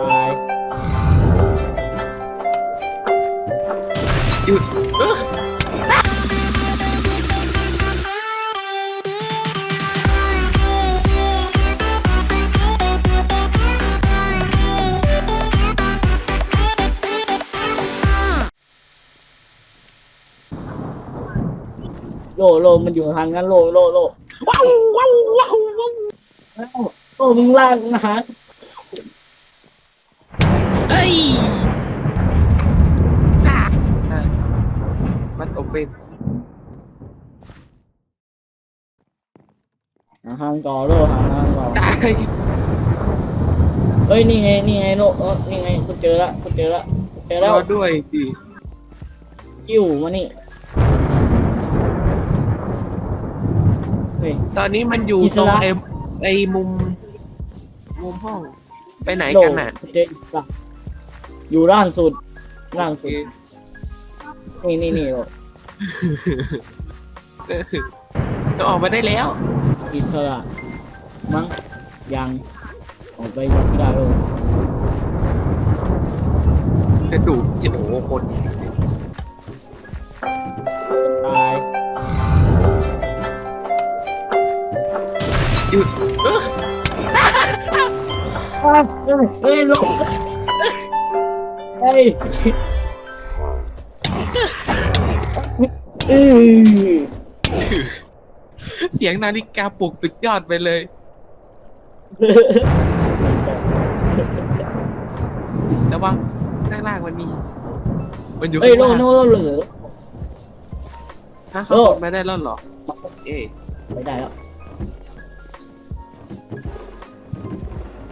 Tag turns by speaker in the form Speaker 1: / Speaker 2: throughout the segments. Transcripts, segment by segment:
Speaker 1: ตาย
Speaker 2: หยุดเอ้อ
Speaker 1: โลโลมันอยู่ทางนั้นโลโลโล
Speaker 2: ว้าวว้าวว้าวว้าว
Speaker 1: เอ้าโลมึงลากนะฮะ
Speaker 2: เฮ้ ยอะอะมันโอเป็น
Speaker 1: หาทางต่อโลหาทางต่อ
Speaker 2: ตาย
Speaker 1: เอ้ยนี่ไงนี่ไงโลเออนี่ไงกูเจอละกูเจอละกูเจอ
Speaker 2: ร
Speaker 1: แล้ว
Speaker 2: อด้วยดิ
Speaker 1: กิ้วมานี่เฮ้ย
Speaker 2: ตอนนี้มันอยู่
Speaker 1: อิส
Speaker 2: ตรง
Speaker 1: ระ
Speaker 2: ไอ้ไอ้มุม มุมห้อง ไปไหน
Speaker 1: โล
Speaker 2: กันน่ะ
Speaker 1: กูเจอละ อยู่ล่างสุดล่าง
Speaker 2: โอเค
Speaker 1: สุดนี่นี่นี่โล
Speaker 2: จะออกมาได้แล้ว
Speaker 1: อิสระ มั้งยังออกไปยังไม่ได้โล
Speaker 2: กระดูกโอ้โหคน
Speaker 1: ตาย
Speaker 2: หยุดเอ้อ
Speaker 1: อะเอ้ยเฮ้ยโลเฮ้ ยเอ้ย
Speaker 2: เสียงนาฬิกาปลุกสุดยอดไปเลย แต่ว่าข้างล่างมันมี มันอยู่
Speaker 1: เฮ้ย
Speaker 2: ข้าง
Speaker 1: โล
Speaker 2: ล่าง
Speaker 1: โนเหลือ
Speaker 2: ฮะเขา
Speaker 1: โล
Speaker 2: กดไม่ได้แล้วเหรอ เอ๊ะ
Speaker 1: ไม่ได้แล้ว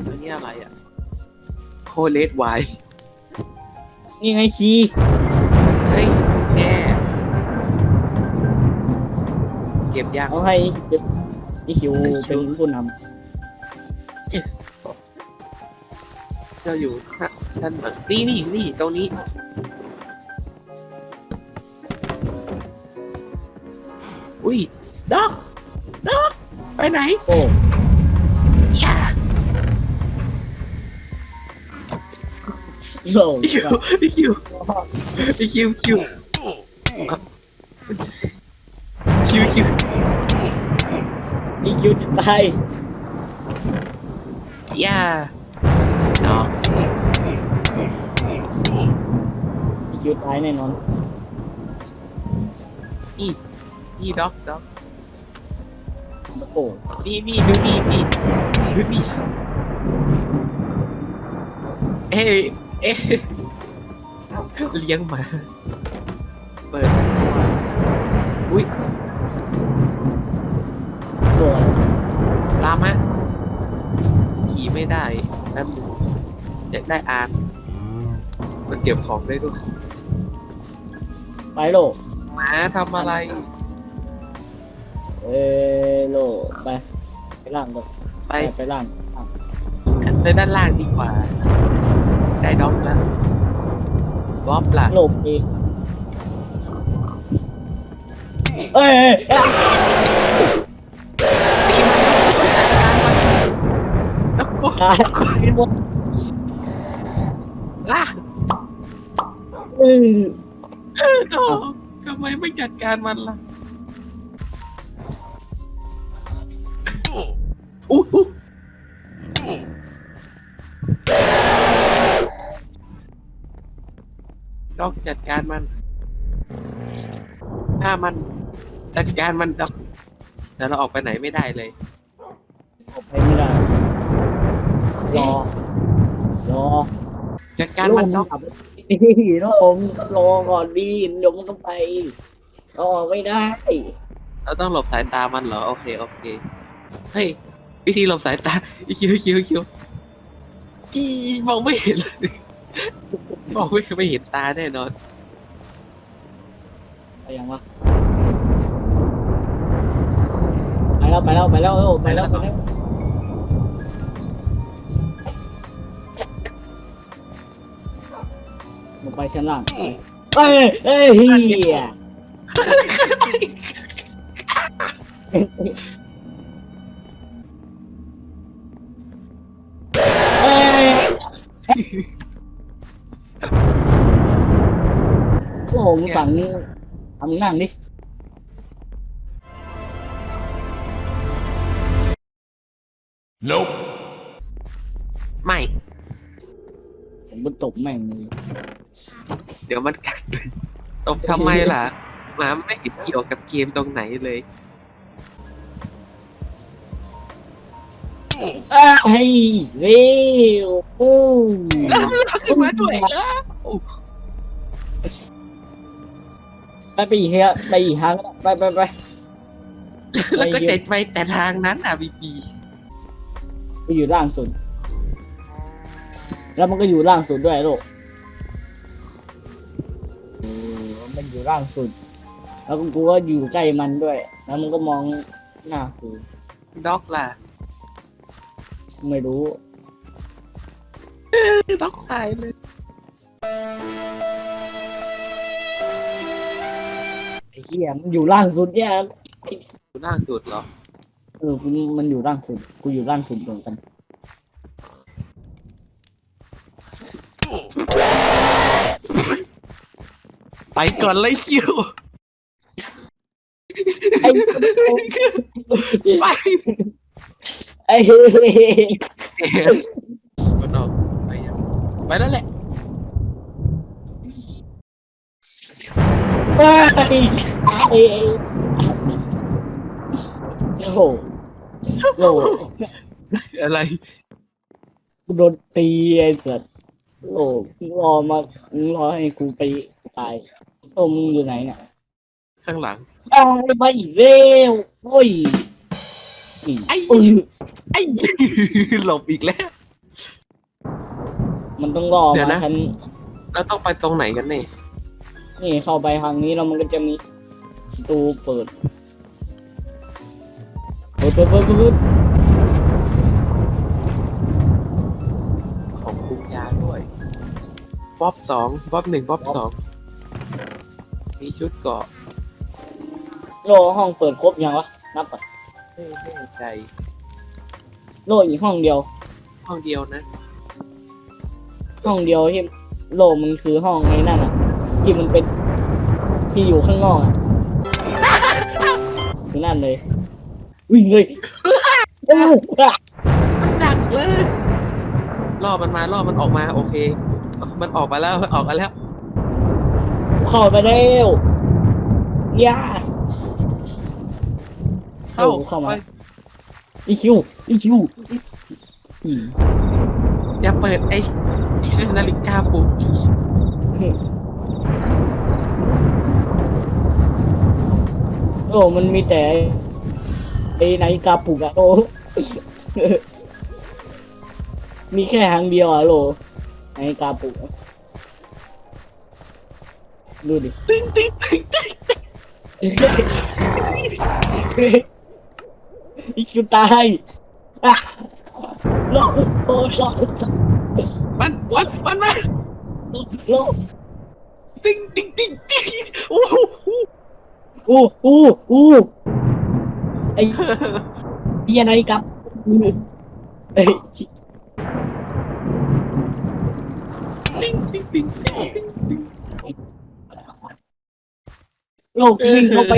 Speaker 2: อันนี้อะไรอะโคเลสไว
Speaker 1: นี่ ไงคีย์
Speaker 2: เฮ้ยแย่เก็บยัง
Speaker 1: เอาให้อีคิว เป็นผู้น
Speaker 2: เราอยู่ท่านแบบนี่นี่นี่ตรงนี้ อุ้ยด็อกด็อกไปไหนำ
Speaker 1: โอ้ โล
Speaker 2: คิวคิวคิวคิวคิวคิว
Speaker 1: อีคิวจะตาย
Speaker 2: อย่าด็อก
Speaker 1: อีคิวตายแน่นอน
Speaker 2: นี่นี่ด็อกด็อก
Speaker 1: โอ้
Speaker 2: นี่นี่ดูนี่นี่ดูนี่เอ้ย เอ้ยเลี้ยงหมา เปิด อุ้ย
Speaker 1: โห
Speaker 2: ลามะขี่ไม่ได้แป๊บนึงอยากได้อาร์ตมันเก็บของได้ด้วย
Speaker 1: ไปโล
Speaker 2: หมาทำอะไร
Speaker 1: เออโลไป ไปล่างก่อน
Speaker 2: ไป
Speaker 1: ไป ไปล่าง
Speaker 2: ไปด้านล่างดีกว่าได้ด็อกแล้ว บอมล่ะ
Speaker 1: โลเองเอ้ยเอ้ยอะ
Speaker 2: ตีมันจัดการมันแล้วก็
Speaker 1: ตายเป็นหมด
Speaker 2: ล่ะ
Speaker 1: เออ
Speaker 2: โอ้ทำไมไม่จัดการมันล่ะอู้หู ด็อกจัดการมัน ถ้ามันจัดการมันด็อกแต่เราออกไปไหนไม่ได้เลย
Speaker 1: ออกไปไม่ได้รอรอ
Speaker 2: จัดการมันด็อก
Speaker 1: นี่น้องผมรอก่อนดีเดี๋ยวมันต้องไปรอไม่ได้
Speaker 2: เราต้องหลบสายตามันเหรอ โอเค โอเค เฮ้ย วิธีหลบสายตาอีคิวคิวคิวอีมองไม่เห็นเลย มองไม่ไม่เห็นตาแน่นอน
Speaker 1: ไปยังวะไปแล้วไปแล้วไปแล้วเออไปแล้วไปแล้วลงไปชั้นล่างเอ้ยเอ้ยเฮียเอ้ย มึงสั่งทำนั่งดิ
Speaker 3: Nope.
Speaker 2: ไม่
Speaker 1: ผมก็ตบแม่งเลย
Speaker 2: เดี๋ยวมันกัดเลยตบทำไมล่ะหมาไม่เห็นเกี่ยวกับเกมตรงไหนเลย
Speaker 1: อ้าวเฮ้ยเร็วโอ้
Speaker 2: มาด้วยแล้ว
Speaker 1: ไปไปอีกเฮียไปอีกทางก็ได้ไปไปไป
Speaker 2: แล้วก็จะไปแต่ทางนั้นอะบีบี
Speaker 1: ไปอยู่ล่างสุด แล้วมันก็อยู่ล่างสุดด้วยลูกเออมันอยู่ล่างสุด แล้วกูก็อยู่ใกล้มันด้วย แล้วมันก็มองหน้ากู
Speaker 2: ด็อกล่ะ
Speaker 1: ไม่รู้
Speaker 2: ด็อกตายเลย
Speaker 1: ไอ้เหี้ยมันอยู่ล่างสุดเนี่ย
Speaker 2: อยู่ล่างสุดเหรอ
Speaker 1: เออกูมันอยู่ล่างสุดกูอยู่ล่างสุดเหมือนกัน
Speaker 2: ไปก่อนเลยคิว
Speaker 1: ไอ้
Speaker 2: ไป
Speaker 1: ไอ้เฮ้ย
Speaker 2: มันออกไปยังไปแล้วแหละ
Speaker 1: ไอ้ไอ้โอ้โหโอ้โห
Speaker 2: อะไร
Speaker 1: กูโดนตีไอ้สัสโอ้รอมามึงรอให้กูไปตายโอ้มึงอยู่ไหนเนี่ย
Speaker 2: ข้างหลัง
Speaker 1: อ้าวมาอีกเร็วโอ้ย
Speaker 2: ไอ้ไอ้หลบอีกแล้ว
Speaker 1: มันต้องรอ
Speaker 2: เดี๋ยว
Speaker 1: มา
Speaker 2: นะ
Speaker 1: ฉัน
Speaker 2: แล้วต้องไปตรงไหนกันเนี่ย
Speaker 1: นี่เข้าไปทางนี้แล้วมันก็จะมีประตูเปิดเปิดเปิดเปิดเปิด
Speaker 2: ของปรุงยาด้วยป๊อบสองป๊อบหนึ่งป๊อบสองมีชุดเกราะ
Speaker 1: โลห้องเปิดครบยังวะนับก่อน
Speaker 2: ไม่ไม่แน่ใจ
Speaker 1: โลอีกห้องเดียว
Speaker 2: ห้องเดียวนะ
Speaker 1: ห้องเดียวที่โลมันคือห้องไอ้นั่นอะ ที่มันเป็นที่อยู่ข้างนอกอะคือนั่นเลย วิ่งเลยโอ้อะ
Speaker 2: มันดักเลยล่อมันมาล่อมันออกมาโอเค มันออกมาแล้วมันออกมาแล้ว
Speaker 1: เข้าไปแล้วย่า
Speaker 2: เข้า
Speaker 1: โอ้เข้ามา
Speaker 2: ไป
Speaker 1: อีคิวอีคิวอืม
Speaker 2: อย่าเปิดไอ้ไอ้นาฬิกาปลุก
Speaker 1: อ้มันมีแต่ไอ้นาฬิกาปลุกอะโอ้มีแค่หางเดียวอะโลนาฬิกาปลุกอะดูดิ
Speaker 2: ติ๊งติ๊งติ๊งติ๊ง
Speaker 1: อีคิวตายอะโลโลโล
Speaker 2: มันมันมันมา
Speaker 1: โล
Speaker 2: ติ๊งติ๊งติ๊งติ๊งโอ้โห
Speaker 1: อู้อู้อู้ไอ้เหี้ยนาฬิกาเอ้ย
Speaker 2: ติ๊งติ๊งติ๊งติ๊งติ๊ง
Speaker 1: โลกวิ่งเข้าไป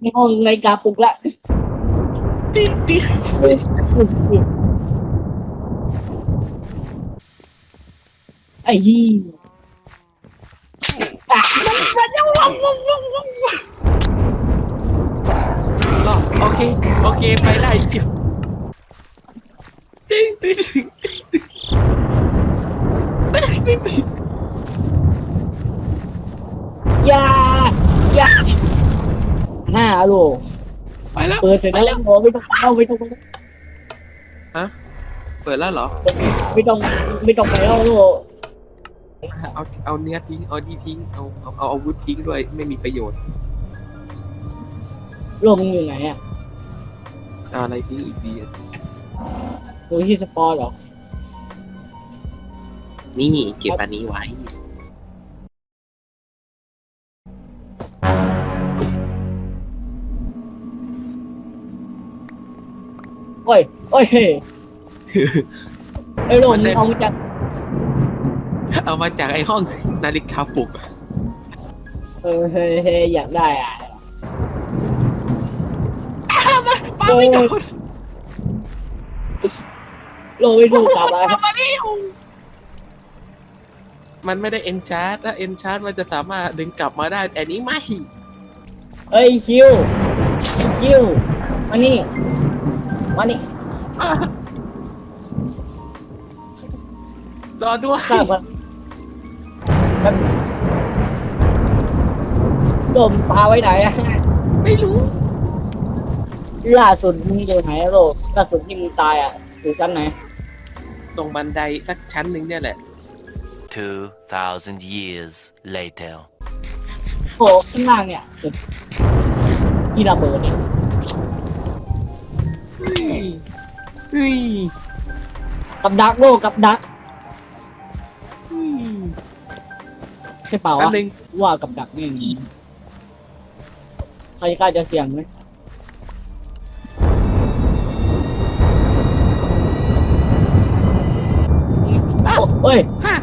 Speaker 1: ในห้องนาฬิกาปลุกละ
Speaker 2: ติ๊งติ๊ง
Speaker 1: ไอ้ยี่อะ
Speaker 2: รอ โอเค โอเค ไปได้อีกเดียวติ๊งติ๊งติ๊งติ๊งติ๊ง
Speaker 1: อยาอยาห้าโล
Speaker 2: ไปแล้ว
Speaker 1: เปิดเสร็จ
Speaker 2: ไป
Speaker 1: แล้
Speaker 2: แล้วว
Speaker 1: โอ้ไม่ต้องเข้าไม่ต้อง
Speaker 2: เปิดแล้วเหรอ
Speaker 1: ไม่ต้องไม่ต้องไปแล้วโล
Speaker 2: เอาเอาเนื้อทิ้ง เอาดีทิ้ง เอาเอาเอาอาวุธทิ้งด้วย ไม่มีประโยชน์
Speaker 1: โลมึงอยู่ไหนอะ
Speaker 2: เอาอะไรทิ้งอีกดีอะ
Speaker 1: อยู่ที่สปอร์ตเหรอ
Speaker 2: นี่เก็บอันนี้ไว้
Speaker 1: โอ้ย โอ้ยไอ้โลมึงเอามาจาก
Speaker 2: เอามาจากไอ้ห้องนาฬิกาปลุกอะ
Speaker 1: เออเฮ้ยเฮ้ยอยากได้อะ
Speaker 2: ปาไม่โดน
Speaker 1: โลไม่สู้กลับมา
Speaker 2: ปามาเร็วมันไม่ได้เอนชาร์ตถ้าเอนชาร์ตมันจะสามารถดึงกลับมาได้ แต่อันนี้ไม่
Speaker 1: เฮ้ยคิวคิวมานี่มานี่
Speaker 2: รอด้วย
Speaker 1: ทราบกันกันโดมปลาไว้ไหนอะ
Speaker 2: ไม่รู้
Speaker 1: ล่าสุดมึงอยู่ไหนอะโลล่าสุดที่มึงตายอะอยู่ชั้นไหน
Speaker 2: ตรงบันไดสักชั้นหนึ่งเนี่ยแหละ
Speaker 4: 2,000 years later.
Speaker 1: โอ้ข้างล่างเนี่ยจุดที่ระเบิดเนี่ย
Speaker 2: เฮ้ยเฮ้ย
Speaker 1: กับดักโลกับดัก
Speaker 2: เฮ้ย
Speaker 1: ใช่เปล่า
Speaker 2: อัน
Speaker 1: วะ
Speaker 2: หนึ่ง
Speaker 1: ว่ากับดักนี่ใครกล้าจะเสี่ยงไหม โอ้เฮ้ย
Speaker 2: ฮะ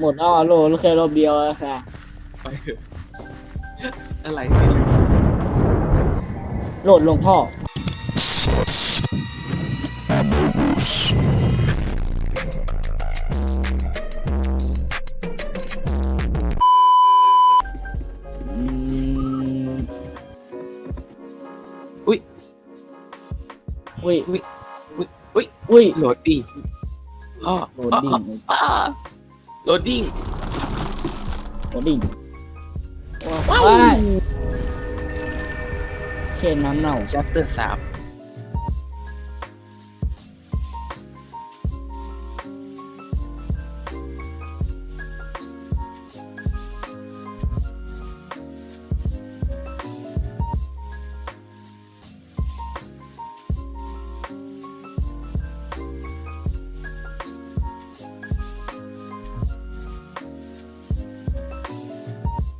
Speaker 1: หมดแล้วอะโลแค่รอบเดียวอะค่ะ
Speaker 2: ไปเถอะอะไรไม่รู้
Speaker 1: โหลดลงท่ออื อุ้ย
Speaker 2: อุ้ยอุ้ย
Speaker 1: อุ้ย
Speaker 2: โหลดดิ้งอ๋อ
Speaker 1: โหลดดิ้ง
Speaker 2: อ๋อโหลดดิ้ง
Speaker 1: โหลดดิ้ง
Speaker 2: ว้าว
Speaker 1: ว้ายเชนน้ำเน่า
Speaker 2: ชัปเตอร์สาม